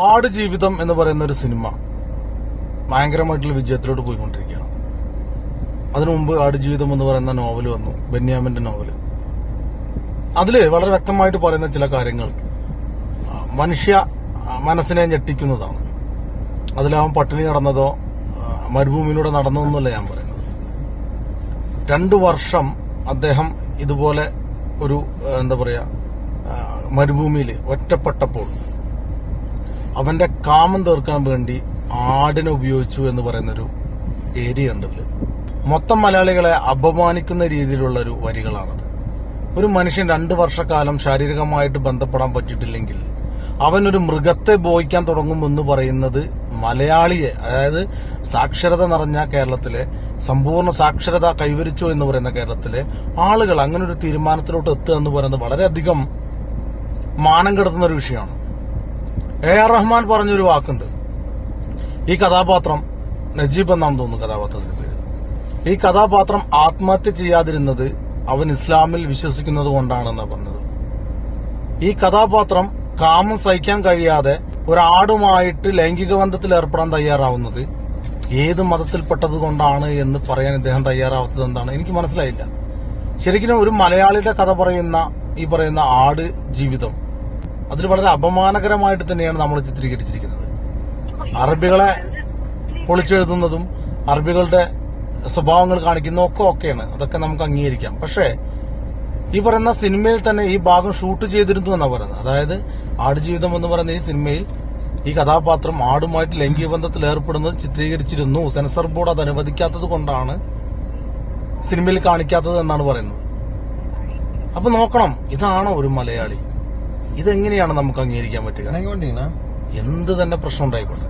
ആട് ജീവിതം എന്ന് പറയുന്ന ഒരു സിനിമ ഭയങ്കരമായിട്ടുള്ള വിജയത്തിലോട്ട് പോയിക്കൊണ്ടിരിക്കുകയാണ്. അതിനു മുമ്പ് ആട് ജീവിതം എന്ന് പറയുന്ന നോവൽ വന്നു ബെന്യാമിന്റെ നോവൽ. അതിൽ വളരെ വ്യക്തമായിട്ട് പറയുന്ന ചില കാര്യങ്ങൾ മനുഷ്യ മനസ്സിനെ ഞെട്ടിക്കുന്നതാണ്. അതിലവൻ പട്ടിണി നടന്നതോ മരുഭൂമിയിലൂടെ നടന്നതെന്നല്ല ഞാൻ പറയുന്നത്. രണ്ടു വർഷം അദ്ദേഹം ഇതുപോലെ ഒരു എന്താ പറയുക മരുഭൂമിയിൽ ഒറ്റപ്പെട്ടപ്പോൾ അവന്റെ കാമം തീർക്കാൻ വേണ്ടി ആടിനെ ഉപയോഗിച്ചു എന്ന് പറയുന്നൊരു ഏരിയ ഉണ്ടല്ലോ മൊത്തം മലയാളികളെ അപമാനിക്കുന്ന രീതിയിലുള്ള ഒരു വരികളാണത്. ഒരു മനുഷ്യൻ രണ്ടു വർഷക്കാലം ശാരീരികമായിട്ട് ബന്ധപ്പെടാൻ പറ്റിയിട്ടില്ലെങ്കിൽ അവൻ ഒരു മൃഗത്തെ ബോയിക്കാൻ തുടങ്ങുമെന്ന് പറയുന്നത് മലയാളിയെ അതായത് സാക്ഷരത നിറഞ്ഞ കേരളത്തിലെ സമ്പൂർണ സാക്ഷരത കൈവരിച്ചു എന്ന് പറയുന്ന കേരളത്തിലെ ആളുകൾ അങ്ങനെ ഒരു തീരുമാനത്തിലോട്ട് എത്തുക എന്ന് പറയുന്നത് വളരെയധികം മാനം കെടുത്തുന്ന ഒരു വിഷയമാണ്. എ ആർ റഹ്മാൻ പറഞ്ഞൊരു വാക്കുണ്ട്. ഈ കഥാപാത്രം നജീബ് എന്നാണ് തോന്നുന്നു കഥാപാത്രത്തിന്റെ പേര്. ഈ കഥാപാത്രം ആത്മഹത്യ ചെയ്യാതിരുന്നത് അവൻ ഇസ്ലാമിൽ വിശ്വസിക്കുന്നത് കൊണ്ടാണെന്നാണ് പറഞ്ഞത്. ഈ കഥാപാത്രം കാമം സഹിക്കാൻ കഴിയാതെ ഒരാടുമായിട്ട് ലൈംഗിക ബന്ധത്തിൽ ഏർപ്പെടാൻ തയ്യാറാവുന്നത് ഏത് മതത്തിൽപ്പെട്ടത് കൊണ്ടാണ് എന്ന് പറയാൻ ഇദ്ദേഹം തയ്യാറാവാത്തത് എന്താണ് എനിക്ക് മനസ്സിലായില്ല. ശരിക്കും ഒരു മലയാളിയുടെ കഥ പറയുന്ന ഈ പറയുന്ന ആട് ജീവിതം അതിൽ വളരെ അപമാനകരമായിട്ട് തന്നെയാണ് നമ്മൾ ചിത്രീകരിച്ചിരിക്കുന്നത്. അറബികളെ പൊളിച്ചെഴുതുന്നതും അറബികളുടെ സ്വഭാവങ്ങൾ കാണിക്കുന്നതും ഒക്കെ ഒക്കെയാണ്. അതൊക്കെ നമുക്ക് അംഗീകരിക്കാം. പക്ഷേ ഈ പറയുന്ന സിനിമയിൽ തന്നെ ഈ ഭാഗം ഷൂട്ട് ചെയ്തിരുന്നു എന്നാണ് പറയുന്നത്. അതായത് ആടുജീവിതം എന്ന് പറയുന്ന ഈ സിനിമയിൽ ഈ കഥാപാത്രം ആടുമായിട്ട് ലൈംഗിക ബന്ധത്തിൽ ഏർപ്പെടുന്നത് ചിത്രീകരിച്ചിരുന്നു. സെൻസർ ബോർഡ് അത് അനുവദിക്കാത്തത് കൊണ്ടാണ് സിനിമയിൽ കാണിക്കാത്തത് എന്നാണ് പറയുന്നത്. അപ്പൊ നോക്കണം ഇതാണോ ഒരു മലയാളി? ഇതെങ്ങനെയാണ് നമുക്ക് അംഗീകരിക്കാൻ പറ്റുക? എന്ത് തന്നെ പ്രശ്നം ഉണ്ടായിക്കോട്ടെ.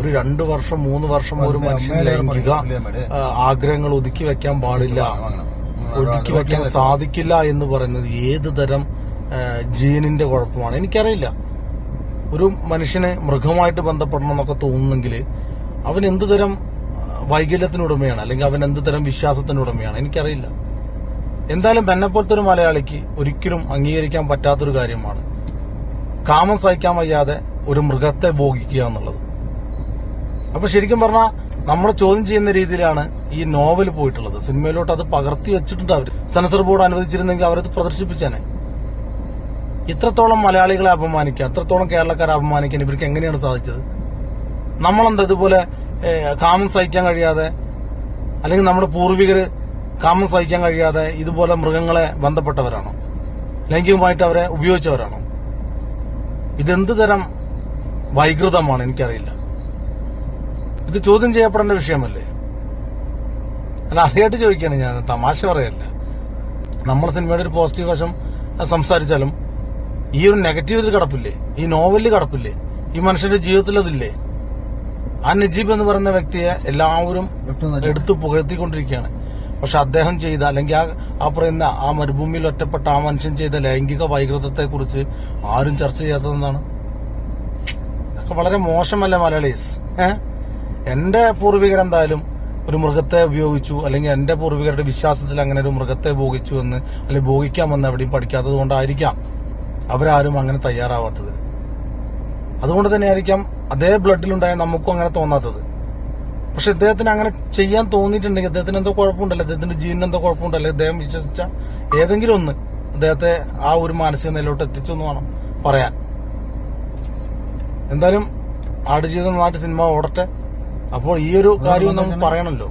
ഒരു രണ്ടു വർഷം മൂന്ന് വർഷം ഒരു മനുഷ്യൻ ലൈംഗിക ആഗ്രഹങ്ങൾ ഒതുക്കി വെക്കാൻ പാടില്ല. ഒതുക്കി വെക്കാൻ സാധിക്കില്ല എന്ന് പറയുന്നത് ഏത് തരം ജീനിന്റെ കുഴപ്പമാണ്? എനിക്കറിയില്ല. ഒരു മനുഷ്യനെ മൃഗമായിട്ട് ബന്ധപ്പെടണം എന്നൊക്കെ തോന്നുന്നെങ്കിൽ അവൻ എന്ത് തരം വൈകല്യത്തിനുടമയാണ്? അല്ലെങ്കിൽ അവൻ എന്ത് തരം വിശ്വാസത്തിനുടമയാണ്? എനിക്കറിയില്ല. എന്തായാലും തന്നെ പോലത്തെ ഒരു മലയാളിക്ക് ഒരിക്കലും അംഗീകരിക്കാൻ പറ്റാത്തൊരു കാര്യമാണ്. കാമം സഹിക്കാൻ വയ്യാതെ ഒരു മൃഗത്തെ ഭോഗിക്കുക എന്നുള്ളത്. അപ്പൊ ശരിക്കും പറഞ്ഞാൽ നമ്മൾ ചോദ്യം ചെയ്യുന്ന രീതിയിലാണ് ഈ നോവൽ പോയിട്ടുള്ളത്. സിനിമയിലോട്ട് അത് പകർത്തി വെച്ചിട്ടുണ്ട് അവർ സെൻസർ ബോർഡ് അനുവദിച്ചിരുന്നെങ്കിൽ അവരത് പ്രദർശിപ്പിച്ചേനെ. ഇത്രത്തോളം മലയാളികളെ അപമാനിക്കുക അത്രത്തോളം കേരളക്കാരെ അപമാനിക്കാൻ ഇവർക്ക് എങ്ങനെയാണ് സാധിച്ചത്? നമ്മളെന്താ ഇതുപോലെ കാമം സഹിക്കാൻ കഴിയാതെ അല്ലെങ്കിൽ നമ്മുടെ പൂർവികര് കാമം സഹിക്കാൻ കഴിയാതെ ഇതുപോലെ മൃഗങ്ങളെ ബന്ധപ്പെട്ടവരാണോ. ലൈംഗികമായിട്ട് അവരെ ഉപയോഗിച്ചവരാണോ. ഇതെന്ത് തരം വൈകൃതമാണ് എനിക്കറിയില്ല. ഇത് ചോദ്യം ചെയ്യപ്പെടേണ്ട വിഷയമല്ലേ? അല്ല അറിയായിട്ട് ചോദിക്കുകയാണ് ഞാൻ. തമാശ പറയല്ല. നമ്മൾ സിനിമയുടെ ഒരു പോസിറ്റീവ് വശം സംസാരിച്ചാലും ഈ ഒരു നെഗറ്റീവ് ഇതിൽ കിടപ്പില്ലേ? ഈ നോവലിൽ കിടപ്പില്ലേ? ഈ മനുഷ്യന്റെ ജീവിതത്തിൽ അതില്ലേ? ആ നജീബ് എന്ന് പറയുന്ന വ്യക്തിയെ എല്ലാവരും എടുത്തു പുകഴ്ത്തിക്കൊണ്ടിരിക്കുകയാണ്. പക്ഷെ അദ്ദേഹം ചെയ്ത അല്ലെങ്കിൽ ആ ആ പറയുന്ന ആ മരുഭൂമിയിൽ ഒറ്റപ്പെട്ട ആ മനുഷ്യൻ ചെയ്ത ലൈംഗിക വൈകൃതത്തെ കുറിച്ച് ആരും ചർച്ച ചെയ്യാത്തതെന്നാണ് ഇതൊക്കെ വളരെ മോശമല്ലേ മലയാളീസ്? ഏഹ് എന്റെ പൂർവികരെന്തായാലും ഒരു മൃഗത്തെ ഉപയോഗിച്ചു അല്ലെങ്കിൽ എന്റെ പൂർവികരുടെ വിശ്വാസത്തിൽ അങ്ങനെ ഒരു മൃഗത്തെ ഭോഗിച്ചു എന്ന് അല്ലെങ്കിൽ ഭോഗിക്കാമെന്ന് എവിടെയും പഠിക്കാത്തത് കൊണ്ടായിരിക്കാം അവരാരും അങ്ങനെ തയ്യാറാവാത്തത്. അതുകൊണ്ട് തന്നെ ആയിരിക്കാം അതേ ബ്ലഡിലുണ്ടായ നമുക്കും അങ്ങനെ തോന്നാത്തത്. പക്ഷെ ഇദ്ദേഹത്തിന് അങ്ങനെ ചെയ്യാൻ തോന്നിയിട്ടുണ്ടെങ്കിൽ അദ്ദേഹത്തിന് എന്തോ കുഴപ്പമുണ്ടല്ലോ. അദ്ദേഹത്തിന്റെ ജീവന് എന്തോ കുഴപ്പമുണ്ടല്ലോ. അദ്ദേഹം വിശ്വസിച്ച ഏതെങ്കിലും ഒന്ന് അദ്ദേഹത്തെ ആ ഒരു മാനസിക നിലയിലോട്ട് എത്തിച്ചു എന്ന് വേണം പറയാൻ. എന്തായാലും ആടുജീവിതം നാട്ടു സിനിമ ഓടട്ടെ. അപ്പോൾ ഈ ഒരു കാര്യം നമുക്ക് പറയണല്ലോ.